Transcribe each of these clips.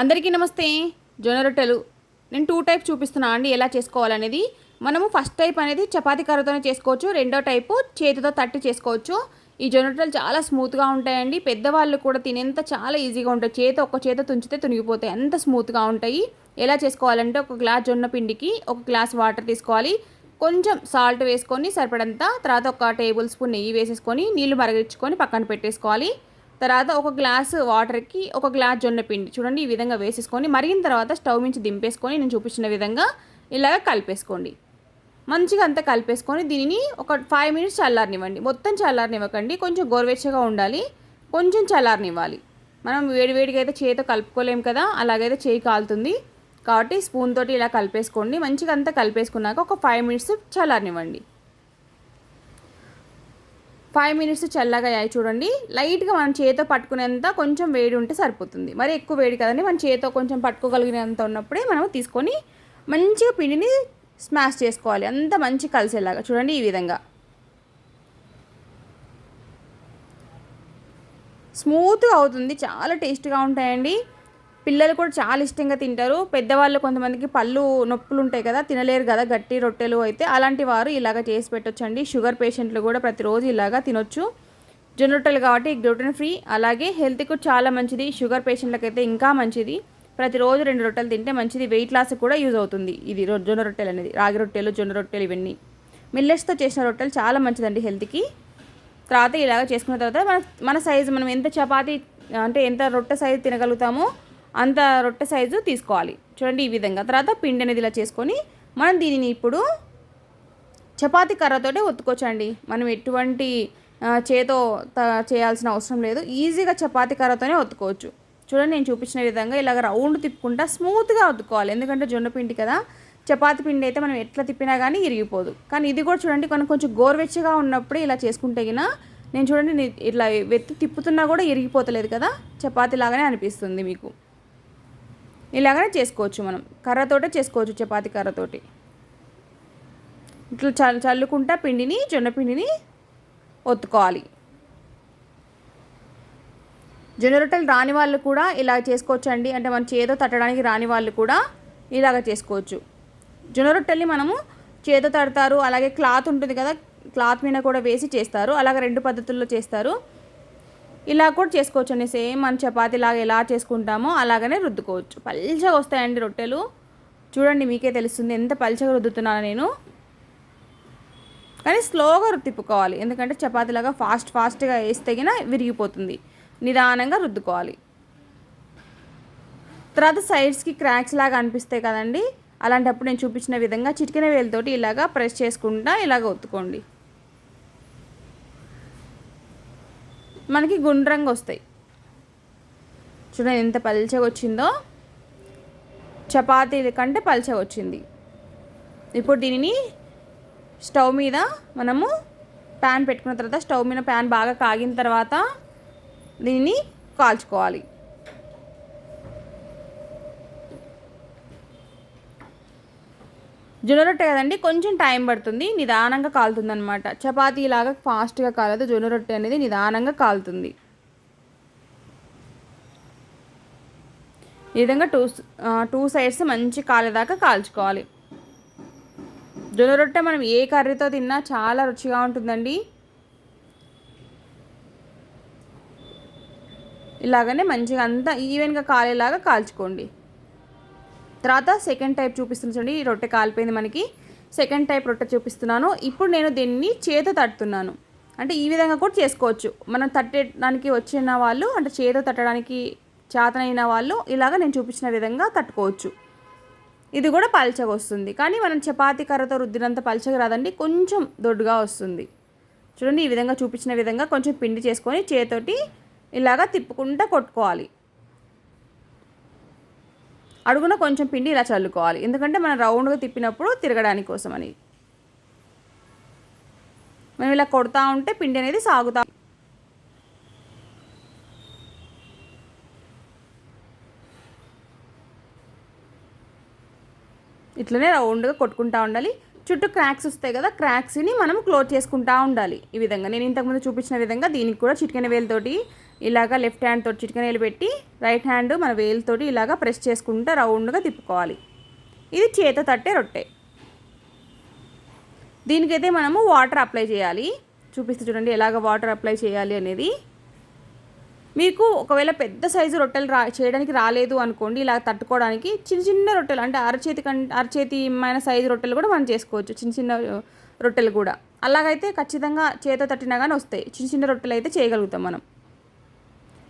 అందరికీ నమస్తే. జొన్న రొట్టెలు. నేను టూ టైప్ చూపిస్తున్నా అండి ఎలా చేసుకోవాలనేది. మనము ఫస్ట్ టైప్ అనేది చపాతీ కర్రతోనే చేసుకోవచ్చు రెండో టైపు చేతితో తట్టి చేసుకోవచ్చు. ఈ జొన్న రొట్టెలు చాలా స్మూత్గా ఉంటాయండి. పెద్దవాళ్ళు కూడా తినేంత చాలా ఈజీగా ఉంటాయి. చేతి ఒక్క చేత తుంచితే తునిగిపోతాయి. అంత స్మూత్గా ఉంటాయి. ఎలా చేసుకోవాలంటే ఒక గ్లాస్ జొన్న పిండికి ఒక గ్లాస్ వాటర్ తీసుకోవాలి. కొంచెం సాల్ట్ వేసుకొని సరిపడంత తర్వాత ఒక టేబుల్ స్పూన్ నెయ్యి వేసేసుకొని నీళ్ళు మరగించుకొని పక్కన పెట్టేసుకోవాలి. తర్వాత ఒక గ్లాస్ వాటర్కి ఒక గ్లాస్ జొన్న పిండి చూడండి ఈ విధంగా వేసేసుకొని మరిగిన తర్వాత స్టవ్ నుంచి దింపేసుకొని నేను చూపించిన విధంగా ఇలాగ కలిపేసుకోండి. మంచిగా అంతా కలిపేసుకొని దీనిని ఒక ఫైవ్ మినిట్స్ చల్లారనివ్వండి. మొత్తం చల్లారనివ్వకండి. కొంచెం గోరువెచ్చగా ఉండాలి. కొంచెం చల్లారనివ్వాలి. మనం వేడివేడిగా అయితే చేతితో కలుపుకోలేం కదా అలాగైతే చేయి కాలుతుంది. కాబట్టి స్పూన్ తోటి ఇలా కలిపేసుకోండి. మంచిగా అంతా కలిపేసుకున్నాక ఒక ఫైవ్ మినిట్స్ చల్లారనివ్వండి. ఫైవ్ మినిట్స్ చల్లగా అయ్యాయి చూడండి. లైట్గా మనం చేతితో పట్టుకునేంత కొంచెం వేడి ఉంటే సరిపోతుంది. మరి ఎక్కువ వేడి కదండి. మన చేతితో కొంచెం పట్టుకోగలిగినంత ఉన్నప్పుడే మనం తీసుకొని మంచిగా పిండిని స్మాష్ చేసుకోవాలి. అంత మంచి కలిసేలాగా. చూడండి ఈ విధంగా. స్మూత్గా అవుతుంది. చాలా టేస్ట్గా ఉంటాయండి. పిల్లలు కూడా చాలా ఇష్టంగా తింటారు. పెద్దవాళ్ళు కొంతమందికి పళ్ళు నొప్పులు ఉంటాయి కదా తినలేరు కదా గట్టి రొట్టెలు అయితే అలాంటి వారు ఇలాగ చేసి పెట్టొచ్చండి. షుగర్ పేషెంట్లు కూడా ప్రతిరోజు ఇలాగా తినొచ్చు. జొన్న రొట్టెలు కాబట్టి గ్లూటెన్ ఫ్రీ. అలాగే హెల్త్కి చాలా మంచిది. షుగర్ పేషెంట్లకు అయితే ఇంకా మంచిది. ప్రతిరోజు రెండు రొట్టెలు తింటే మంచిది. వెయిట్ లాస్ కూడా యూజ్ అవుతుంది. ఇది జొన్న రొట్టెలు అనేది. రాగి రొట్టెలు జొన్న రొట్టెలు ఇవన్నీ. మిల్లెట్స్తో చేసిన రొట్టెలు చాలా మంచిదండి హెల్త్కి. తర్వాత ఇలాగ చేసుకున్న తర్వాత మన మన సైజు మనం ఎంత చపాతీ అంటే ఎంత రొట్టె సైజు తినగలుగుతామో అంత రొట్టె సైజు తీసుకోవాలి. చూడండి ఈ విధంగా. తర్వాత పిండి అనేది ఇలా చేసుకొని మనం దీనిని ఇప్పుడు చపాతీ కర్రతోటే ఒత్తుకోవచ్చండి. మనం ఎటువంటి చేతో త- చేయాల్సిన అవసరం లేదు. ఈజీగా చపాతీ కర్రతోనే ఒత్తుకోవచ్చు. చూడండి నేను చూపించిన విధంగా ఇలాగ రౌండ్ తిప్పుకుంటా స్మూత్గా ఒత్తుకోవాలి. ఎందుకంటే జొన్న పిండి కదా. చపాతి పిండి అయితే మనం ఎట్లా తిప్పినా కానీ ఇరిగిపోదు. కానీ ఇది కూడా చూడండి కొన్ని కొంచెం గోరువెచ్చగా ఉన్నప్పుడే ఇలా చేసుకుంటే గిన నేను చూడండి ఇట్లా వెత్తి తిప్పుతున్నా కూడా ఇరిగిపోతలేదు కదా. చపాతీ లాగానే అనిపిస్తుంది మీకు. ఇలాగనే చేసుకోవచ్చు మనం. కర్రతోటే చేసుకోవచ్చు చపాతి కర్రతోటి. ఇట్లా చల్ చల్లుకుంటా పిండిని జొన్న పిండిని ఒత్తుకోవాలి. జొన్న రొట్టెలు రాని వాళ్ళు కూడా ఇలా చేసుకోవచ్చు అండి అంటే మన చేదో తట్టడానికి రాని వాళ్ళు కూడా ఇలాగ చేసుకోవచ్చు. జొన్న రొట్టెల్ని మనము చేతో తడతారు. అలాగే క్లాత్ ఉంటుంది కదా క్లాత్ మీద కూడా వేసి చేస్తారు. అలాగే రెండు పద్ధతుల్లో చేస్తారు. ఇలా కూడా చేసుకోవచ్చు అండి సేమ్ మన చపాతీ లాగా ఎలా చేసుకుంటామో అలాగనే రుద్దుకోవచ్చు. పల్చగా వస్తాయండి రొట్టెలు. చూడండి మీకే తెలుస్తుంది ఎంత పల్చగా రుద్దుతున్నాను నేను. కానీ స్లోగా తిప్పుకోవాలి. ఎందుకంటే చపాతీలాగా ఫాస్ట్ ఫాస్ట్గా వేస్తే తగిన విరిగిపోతుంది. నిదానంగా రుద్దుకోవాలి. తర్వాత సైడ్స్కి క్రాక్స్ లాగా అనిపిస్తాయి కదండి. అలాంటప్పుడు నేను చూపించిన విధంగా చిటికెన వేలతోటి ఇలాగా ప్రెస్ చేసుకుంటా ఇలాగ ఒత్తుకోండి. మనకి గుండ్రంగా వస్తాయి. చూడండి ఎంత పల్చగా వచ్చిందో. చపాతీల కంటే పల్చగా వచ్చింది. ఇప్పుడు దీనిని స్టవ్ మీద మనము ప్యాన్ పెట్టుకున్న తర్వాత స్టవ్ మీద ప్యాన్ బాగా కాగిన తర్వాత దీన్ని కాల్చుకోవాలి. జొన్న రొట్టె కదండి కొంచెం టైం పడుతుంది నిదానంగా కాలుతుంది అనమాట చపాతీలాగా ఫాస్ట్గా కాలదు జొన్న రొట్టె అనేది నిదానంగా కాలుతుంది. ఈ విధంగా టూ టూ సైడ్స్ మంచి కాలేదాకా కాల్చుకోవాలి. జొన్న రొట్టె మనం ఏ కర్రీతో తిన్నా చాలా రుచిగా ఉంటుందండి. ఇలాగనే మంచిగా అంతా ఈవెన్గా కాలేలాగా కాల్చుకోండి. తర్వాత సెకండ్ టైప్ చూపిస్తుంది చూడండి. ఈ రొట్టె కాలిపోయింది మనకి. సెకండ్ టైప్ రొట్టె చూపిస్తున్నాను. ఇప్పుడు నేను దీన్ని చేత తట్టుతున్నాను. అంటే ఈ విధంగా కూడా చేసుకోవచ్చు. మనం తట్టడానికి వచ్చిన వాళ్ళు అంటే చేత తట్టడానికి చేతనైన వాళ్ళు ఇలాగ నేను చూపించిన విధంగా తట్టుకోవచ్చు. ఇది కూడా పల్చగా వస్తుంది. కానీ మనం చపాతీ కర్రతో రుద్దినంత పల్చగా రాదండి. కొంచెం దొడ్డుగా వస్తుంది. చూడండి ఈ విధంగా చూపించిన విధంగా కొంచెం పిండి చేసుకొని చేతోటి ఇలాగా తిప్పుకుంటా కొట్టుకోవాలి. అడుగున కొంచెం పిండి ఇలా చల్లుకోవాలి. ఎందుకంటే మనం రౌండ్గా తిప్పినప్పుడు తిరగడానికి కోసమని. అని మనం ఇలా కొడతా ఉంటే పిండి అనేది సాగుతా ఇట్లనే రౌండ్గా కొట్టుకుంటా ఉండాలి. చుట్టూ క్రాక్స్ వస్తాయి కదా క్రాక్స్ని మనం క్లోజ్ చేసుకుంటా ఉండాలి. ఈ విధంగా నేను ఇంతకుముందు చూపించిన విధంగా దీనికి కూడా చిటికెన వేలతోటి ఇలాగ లెఫ్ట్ హ్యాండ్ తోటి పెట్టి రైట్ హ్యాండ్ మన వేలుతోటి ఇలాగ ప్రెస్ చేసుకుంటూ రౌండ్గా తిప్పుకోవాలి. ఇది చేత తట్టే రొట్టె. దీనికైతే మనము వాటర్ అప్లై చేయాలి. చూపిస్తే చూడండి ఎలాగ వాటర్ అప్లై చేయాలి అనేది. మీకు ఒకవేళ పెద్ద సైజు రొట్టెలు రా చేయడానికి రాలేదు అనుకోండి ఇలా తట్టుకోవడానికి చిన్న చిన్న రొట్టెలు అంటే అరచేతి కం అరచేతిమైన సైజు రొట్టెలు కూడా మనం చేసుకోవచ్చు చిన్న చిన్న రొట్టెలు కూడా. అలాగైతే ఖచ్చితంగా చేత తట్టినా కానీ వస్తాయి. చిన్న చిన్న రొట్టెలు అయితే చేయగలుగుతాం మనం.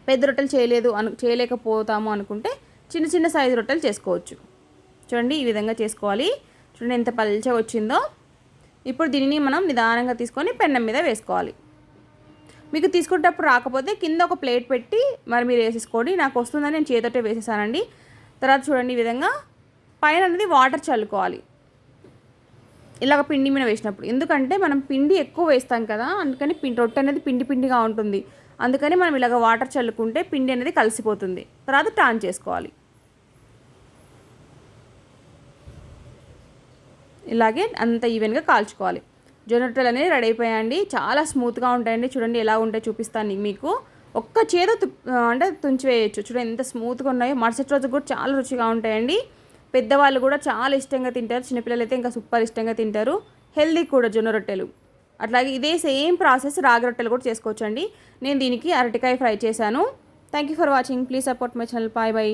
పెద్ద రొట్టెలు చేయలేదు అను చేయలేకపోతాము అనుకుంటే చిన్న చిన్న సైజు రొట్టెలు చేసుకోవచ్చు. చూడండి ఈ విధంగా చేసుకోవాలి. చూడండి ఎంత పల్చగా వచ్చిందో. ఇప్పుడు దీనిని మనం నిదానంగా తీసుకొని పెన్నం మీద వేసుకోవాలి. మీకు తీసుకునేటప్పుడు రాకపోతే కింద ఒక ప్లేట్ పెట్టి మరి మీరు వేసేసుకోండి. నాకు వస్తుందని నేను చేతోటే వేసేసానండి. తర్వాత చూడండి ఈ విధంగా పైన అనేది వాటర్ చల్లుకోవాలి. ఇలాగ పిండి మీద వేసినప్పుడు. ఎందుకంటే మనం పిండి ఎక్కువ వేస్తాం కదా అందుకని పిండి రొట్టె అనేది పిండి పిండిగా ఉంటుంది. అందుకని మనం ఇలాగ వాటర్ చల్లుకుంటే పిండి అనేది కలిసిపోతుంది. తర్వాత టాన్ చేసుకోవాలి. ఇలాగే అంత ఈవెన్గా కాల్చుకోవాలి. జొన్న రొట్టెలు అనేవి రెడీ అయిపోయాయండి. చాలా స్మూత్గా ఉంటాయండి. చూడండి ఎలా ఉంటాయో చూపిస్తాను మీకు. ఒక్క చేత అంటే తుంచి వేయచ్చు చూడండి ఎంత స్మూత్గా ఉన్నాయో. మరుసటి రోజు కూడా చాలా రుచిగా ఉంటాయండి. పెద్దవాళ్ళు కూడా చాలా ఇష్టంగా తింటారు. చిన్నపిల్లలు అయితే ఇంకా సూపర్ ఇష్టంగా తింటారు. హెల్దీ కూడా జొన్న రొట్టెలు. అట్లాగే ఇదే సేమ్ ప్రాసెస్ రాగి రొట్టెలు కూడా చేసుకోవచ్చండి. నేను దీనికి అరటికాయ ఫ్రై చేశాను. Thank you for watching please support my channel bye bye